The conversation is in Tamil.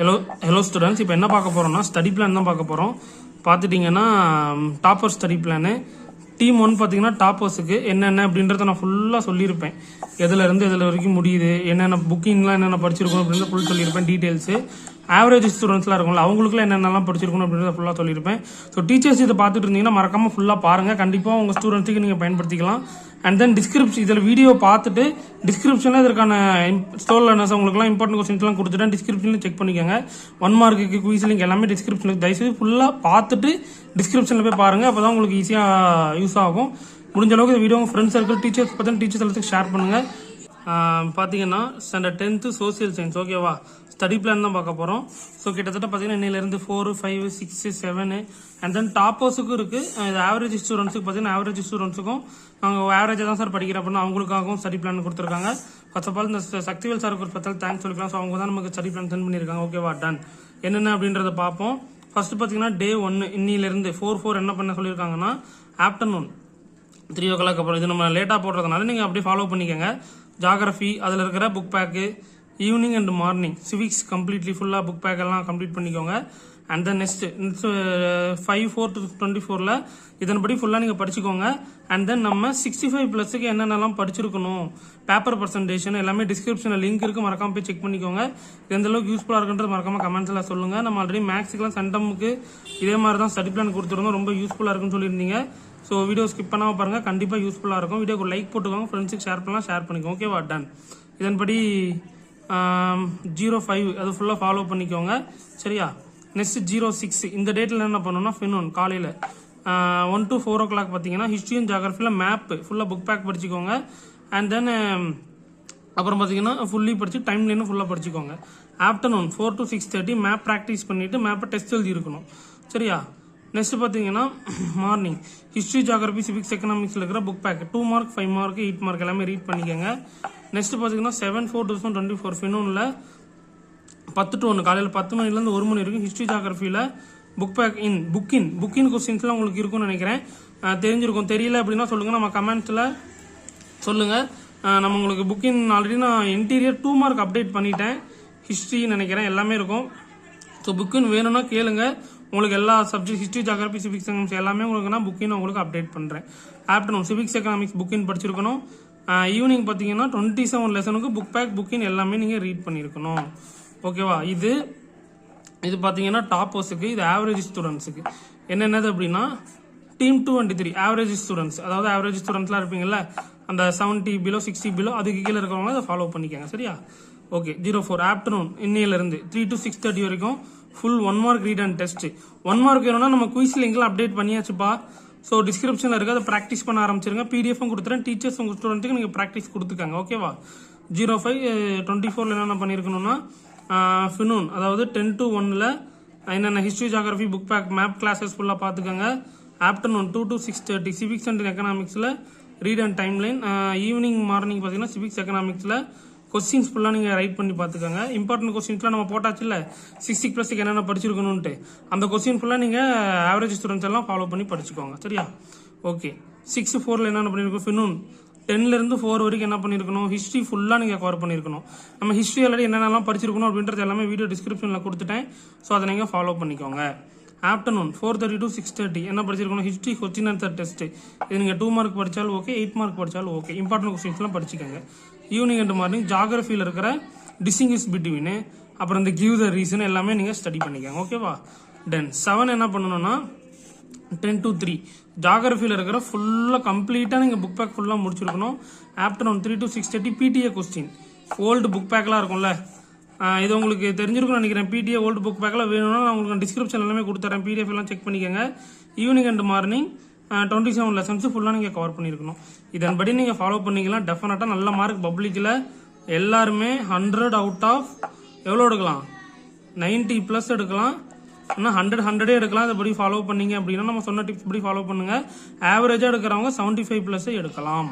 ஹலோ ஹலோ ஸ்டூடெண்ட்ஸ் இப்போ என்ன பார்க்க போகிறோம்னா ஸ்டடி பிளான் தான் பார்க்க போகிறோம் பார்த்துட்டிங்கன்னா topper study plan team one பார்த்தீங்கன்னா டாப்பர்ஸுக்கு என்னென்ன அப்படின்றத நான் ஃபுல்லாக சொல்லியிருப்பேன். எதுலேருந்து எதில் வரைக்கும் முடியுது என்னென்ன புக்கிங்லாம் என்னென்ன படிச்சிருக்கோம் அப்படின்றத ஃபுல் சொல்லியிருப்பேன் டீட்டெயில்ஸு ஆவரேஜ் ஸ்டூடெண்ட்ஸ்லாம் இருக்கும்ல அவங்களுக்குலாம் என்னென்னலாம் படிச்சிருக்கணும் அப்படின்றத ஃபுல்லாக சொல்லியிருப்பேன். ஸோ டீச்சர்ஸ் இதை பார்த்துட்டு இருந்தீங்கன்னா மறக்காமல் ஃபுல்லாக பாருங்கள் கண்டிப்பாக உங்கள் ஸ்டூடெண்ட்ஸுக்கு நீங்கள் பயன்படுத்திக்கலாம். அண்ட் தென் டிஸ்கிரிப்ஷன் இதில் வீடியோ பார்த்துட்டு டிஸ்கிரிப்ஷனில் இதற்கான ஸ்டோர் லேர்னர்ஸ் உங்களுக்குலாம் இம்பார்ட்டன்ட் கொஸ்டின்ஸ்லாம் கொடுத்துட்டேன். டிஸ்கிரிப்ஷனில் செக் பண்ணிக்கோங்க. ஒன் மார்க்குக்கு குயிஸ் லிங்க் எல்லாமே டிஸ்கிரிப்ஷனில் தயவுசெய்து ஃபுல்லாக பார்த்துட்டு டிஸ்கிரிப்ஷனில் போய் பாருங்கள் அப்போ தான் உங்களுக்கு ஈஸியாக யூஸ் ஆகும். முடிஞ்ச அளவுக்கு இந்த வீடியோ உங்கள் ஃப்ரெண்ட்ஸ் சர்க்கிள் டீச்சர்ஸ் பற்றி டீச்சர்ஸ் எல்லாத்துக்கும் ஷேர் பண்ணுங்கள் பார்த்தீங்கன்னா ஸ்டாண்டர்ட் டென்த்து சோசியல் சயின்ஸ் ஓகேவா ஸ்டடி பிளான் தான் பார்க்க போகிறோம் ஸோ கிட்டத்தட்ட பார்த்தீங்கன்னா இன்னிலேருந்து four five six seven and then டாப்பர்ஸுக்கும் இருக்குது இது ஆவரேஜ் ஸ்டூடெண்ட்ஸுக்கு பார்த்தீங்கன்னா ஆவரேஜ் ஸ்டூடெண்ட்ஸுக்கும் அவங்க ஆவரேஜாக தான் சார் படிக்கிற அப்படின்னா அவங்களுக்காகவும் ஸ்டடி பிளான் கொடுத்துருக்காங்க. ஃபர்ஸ்ட் ஆஃப் ஆல் இந்த சக்திவேல் சாருக்கு ஒரு பத்தால் தேங்க்ஸ் சொல்லிக்கலாம். ஸோ அவங்க தான் நமக்கு ஸ்டடி பிளான் சென்ட் பண்ணியிருக்காங்க. ஓகேவா டன் என்னென்ன அப்படின்றத பார்ப்போம். ஃபர்ஸ்ட் பார்த்தீங்கன்னா டே ஒன்று இன்னிலேருந்து ஃபோர் ஃபோர் என்ன பண்ண சொல்லியிருக்காங்கன்னா ஆஃப்டர்நூன் த்ரீ ஓ கிளாக் அப்புறம் இது நம்ம லேட்டாக போடுறதுனால நீங்கள் அப்படியே ஃபாலோ பண்ணிக்கோங்க. ஜாகிரஃபி அதில் இருக்கிற book back evening and morning civics completely ஃபுல்லாக புக் பேக் எல்லாம் கம்ப்ளீட் பண்ணிக்கோங்க. And then next five four two twenty ஃபோரில் இதன்படி ஃபுல்லாக நீங்கள் படிச்சுக்கோங்க. அண்ட் தென் நம்ம சிக்ஸ்டி ஃபைவ் ப்ளஸுக்கு என்னென்னலாம் படிச்சிருக்கணும்? பேப்பர் பர்சன்டேஷன் எல்லாமே டிஸ்கிரிப்ஷனில் லிங்க் இருக்குது மறக்காமல் போய் செக் பண்ணிக்கோங்க. எந்த அளவுக்கு யூஸ்ஃபுல்லாக இருக்குன்றது மறக்காமல் கமெண்ட்ஸில் சொல்லுங்கள் நம்ம ஆல்ரெடி மேக்ஸுக்கெலாம் சென்டமுக்கு இதே மாதிரி தான் ஸ்டடி பிளான் கொடுத்துருந்தோம். ரொம்ப யூஸ்ஃபுல்லாக இருக்குன்னு சொல்லியிருந்தீங்க. ஸோ வீடியோ ஸ்கிப் பண்ணாமல் பாருங்கள் கண்டிப்பாக யூஸ்ஃபுல்லாக இருக்கும். வீடியோக்கு லைக் போட்டுக்கோங்க. ஃப்ரெண்ட்ஸுக்கு ஷேர் பண்ணலாம். ஷேர் பண்ணிக்கோங்க. ஓகேவா டன் இதன்படி ஜீரோ ஃபைவ் அது ஃபுல்லாக ஃபாலோ பண்ணிக்கோங்க. சரியா? நெக்ஸ்ட் ஜீரோ சிக்ஸ் இந்த டேட்டில் என்ன பண்ணணும்னா ஃபினோன் காலையில். One to four o'clock பார்த்தீங்கன்னா ஹிஸ்ட்ரியும் ஜாகிரஃபியில் மேப்பு ஃபுல்லாக புக் பேக் படிச்சுக்கோங்க. அண்ட் தென் அப்புறம் பார்த்தீங்கன்னா ஃபுல்லி படிச்சு டைம் லைனும் ஃபுல்லாக படிச்சுக்கோங்க. Afternoon four to six thirty map practice பண்ணிவிட்டு மேப்பை டெஸ்ட் எழுதி இருக்கணும். சரியா? நெக்ஸ்ட் பார்த்தீங்கன்னா மார்னிங் ஹிஸ்ட்ரி ஜாகிரபி சிவிக்ஸ் எக்கனாமிக்ஸில் இருக்கிற book back two mark five mark eight mark எல்லாமே ரீட் பண்ணிக்கோங்க. நெக்ஸ்ட் பார்த்தீங்கன்னா seven four two thousand twenty four ஃபினோனில் பத்து டு ஒன்று காலையில் பத்து மணிலேருந்து ஒரு மணி வரைக்கும் history ஜாகிரபியில் book back in book in book in கொஸ்டின்ஸ்லாம் உங்களுக்கு இருக்கும்னு நினைக்கிறேன். தெரிஞ்சிருக்கும். தெரியல அப்படின்னா சொல்லுங்கள் நம்ம கமெண்ட்ஸில் சொல்லுங்கள் நம்ம உங்களுக்கு புக்கின் ஆல்ரெடி நான் இன்டீரியர் டூ மார்க் அப்டேட் பண்ணிட்டேன். ஹிஸ்ட்ரி நினைக்கிறேன். எல்லாமே இருக்கும். ஸோ புக்குன்னு வேணும்னா கேளுங்க. உங்களுக்கு எல்லா subject history geography civics economics எல்லாமே உங்களுக்கு நான் புக்கின் உங்களுக்கு அப்டேட் பண்ணுறேன் ஆஃப்டர்நூன் சிவிக்ஸ் எக்கனாமிக்ஸ் புக்கின் படிச்சிருக்கணும். ஈவினிங் பார்த்தீங்கன்னா டுவெண்ட்டி செவன் லெசனுக்கு புக் பேக் புக்கின் எல்லாமே நீங்கள் ரீட் பண்ணியிருக்கணும் ஓகேவா இது இது பார்த்தீங்கன்னா டாப்பர்ஸுக்கு இது ஆவரேஜ் ஸ்டூடெண்ட்ஸுக்கு என்னென்னது அப்படின்னா team two twenty three average students அதாவது ஆவரேஜ் ஸ்டூடெண்ட்ஸ்லாம் இருப்பீங்கல்ல? அந்த செவன்ட்டி பிலோ சிக்ஸ்டி பிலோ அதுக்கு கீழே இருக்கிறவங்க அதை ஃபாலோ பண்ணிக்கோங்க சரியா? ஓகே ஜீரோ ஃபோர் ஆஃப்டர்நூன் இன்னையிலேருந்து த்ரீ டு சிக்ஸ் தேர்ட்டி வரைக்கும் full one mark read and test one mark வேணும்னா நம்ம குயிஸ் லிங்க்லாம் அப்டேட் பண்ணியாச்சுப்பா. ஸோ டிஸ்கிரிப்ஷனில் இருக்க அதை ப்ராக்டிஸ் பண்ண ஆரம்பிச்சிருங்க. பிடிஎஃப்பும் கொடுத்துறேன். டீச்சர்ஸ் உங்கள் ஸ்டூடெண்ட்டுக்கு நீங்கள் ப்ராக்டிஸ் கொடுத்துக்காங்க ஓகேவா ஜீரோ ஃபைவ் டுவெண்ட்டி ஃபோரில் என்னென்ன பண்ணியிருக்கணும்னா ஃபினூன் அதாவது டென் டு ஒனில் என்னென்ன history geography book back map classes ஃபுல்லாக பார்த்துக்கோங்க. Afternoon two to six thirty civics and எக்கனாமிக்ஸில் read and time line evening morning பார்த்தீங்கன்னா சிவிக்ஸ் எக்கனாமிக்ஸில் கொஸ்டின்ஸ் ஃபுல்லாக நீங்கள் ரைட் பண்ணி பார்த்துக்கோங்க. இம்பார்ட்டன்ட் கொஸ்டின்ஸ்லாம் நம்ம போட்டாச்சு இல்லை? சிக்ஸ்டி ப்ளஸ்க்கு என்னென்ன படிச்சிருக்கணும்ட்டு அந்த கொஸ்டின் ஃபுல்லாக நீங்கள் ஆவரேஜ் ஸ்டூடெண்ட்ஸ் எல்லாம் ஃபாலோ பண்ணி படிச்சுக்கோங்க. சரியா? ஓகே சிக்ஸ் ஃபோரில் என்னென்ன பண்ணியிருக்கோம் ஃபினூன் டென்லேருந்து ஃபோர் வரைக்கும் என்ன பண்ணியிருக்கணும் ஹிஸ்ட்ரி ஃபுல்லாக நீங்கள் கவர் பண்ணியிருக்கணும் நம்ம ஹிஸ்ட்ரி ஆல்ரெடி என்னென்னலாம் படிச்சிருக்கணும் அப்படின்றது எல்லாமே வீடியோ டிஸ்கிரிப்ஷனில் கொடுத்துட்டேன். ஸோ அதை நீங்கள் ஃபாலோ பண்ணிக்கோங்க. Afternoon four thirty to six thirty என்ன படிச்சிருக்கணும்? ஹிஸ்ட்ரி கொஸ்டின் ஆன்சர் டெஸ்ட் இது நீங்கள் டூ மார்க் படித்தாலும் ஓகே எயிட் மார்க் படித்தாலும் ஓகே இம்பார்ட்டன்ட் கொஸ்டின்ஸ்லாம் படிச்சுக்கோங்க. ஈவினிங் அண்ட் மார்னிங் ஜாகிரஃபியில் இருக்கிற டிஸ்டிங்கிஸ் பிட்வீனு அப்புறம் இந்த கிவ் த ரீசன் எல்லாமே நீங்கள் ஸ்டடி பண்ணிக்கோங்க. ஓகேவா டென் செவன் என்ன பண்ணணும்னா டென் டு த்ரீ ஜாகிரஃபியில் இருக்கிற ஃபுல்லாக கம்ப்ளீட்டாக நீங்கள் புக் பேக் ஃபுல்லாக முடிச்சிருக்கணும். Afternoon three to six thirty PTA question old book பேக்லாம் இருக்கும்ல? இது உங்களுக்கு தெரிஞ்சிருக்கும்னு நினைக்கிறேன். பிடிஏ ஓல்டு புக் பேக்கில் வேணும்னா நான் உங்களுக்கு டிஸ்கிரிப்ஷன் எல்லாமே கொடுத்துறேன். பிடிஎஃப் எல்லாம் செக் பண்ணிக்கோங்க. Evening and morning twenty seven lessons ஃபுல்லாக நீங்கள் கவர் பண்ணியிருக்கணும் இதன்படி நீங்கள் ஃபாலோ பண்ணிக்கலாம் டெஃபினட்டாக நல்ல மார்க் பப்ளிக்கில் எல்லாருமே ஹண்ட்ரட் அவுட் ஆஃப் எவ்வளோ எடுக்கலாம்? 90 ப்ளஸ் எடுக்கலாம். இன்னும் ஹண்ட்ரட் ஹண்ட்ரடே எடுக்கலாம். அதுபடி ஃபாலோ பண்ணீங்க அப்படின்னா நம்ம சொன்ன டிப்ஸ் படி ஃபாலோ பண்ணுங்கள் ஆவரேஜாக எடுக்கிறவங்க செவன்ட்டி ஃபைவ் ப்ளஸ்ஸே எடுக்கலாம்.